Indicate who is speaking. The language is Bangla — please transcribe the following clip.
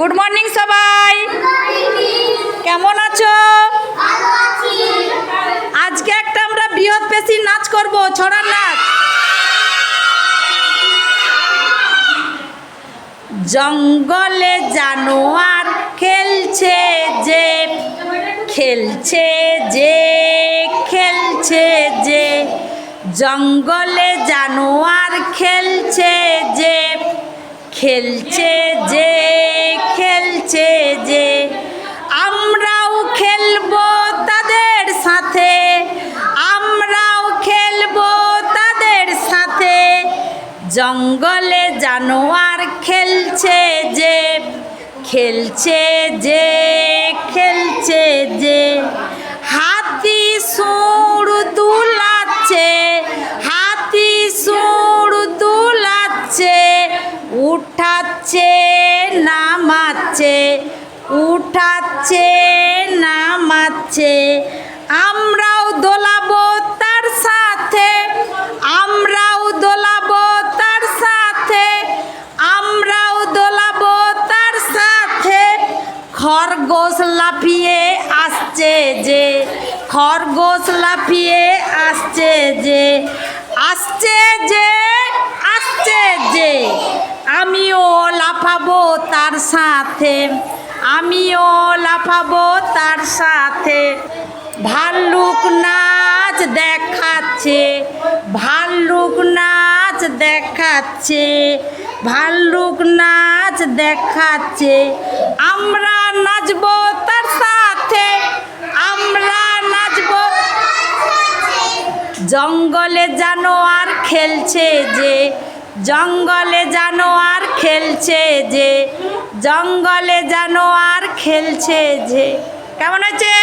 Speaker 1: গুড মর্নিং সবাই। কেমন আছো? আজকে একটা আমরা বৃহৎ পেশি নাচ করব, ছড়ার নাচ। জঙ্গলে জানোয়ার খেলছে যে খেলছে যে খেলছে যে, জঙ্গলে জানোয়ার খেলছে যে খেলছে যে। খেলছে যে আমরাও খেলব তাদের সাথে, আমরাও খেলব তাদের সাথে। জঙ্গলে জানোয়ার খেলছে যে খেলছে যে। নামাচ্ছে উঠাচ্ছে, নামাচ্ছে। আমরাও দোলাবো তার সাথে, আমরাও দোলাবো তার সাথে, আমরাও দোলাবো তার সাথে। খরগোশ লাফিয়ে আসছে যে, খরগোশ লাফিয়ে আসছে যে আসছে যে আসছে যে। আমিও লাফাবো তার সাথে, আমিও লাফাবো তার সাথে। ভাল্লুক নাচ দেখাচ্ছে, ভাল্লুক নাচ দেখাচ্ছে, ভাল্লুক নাচ দেখাচ্ছে। আমরা নাচবো তার সাথে, আমরা নাচবো। জঙ্গলে জানোয়ার খেলছে যে, জঙ্গলে জানোয়ার খেলছে যে জঙ্গলে জানোয়ার খেলছে যে। কেমন হয়েছে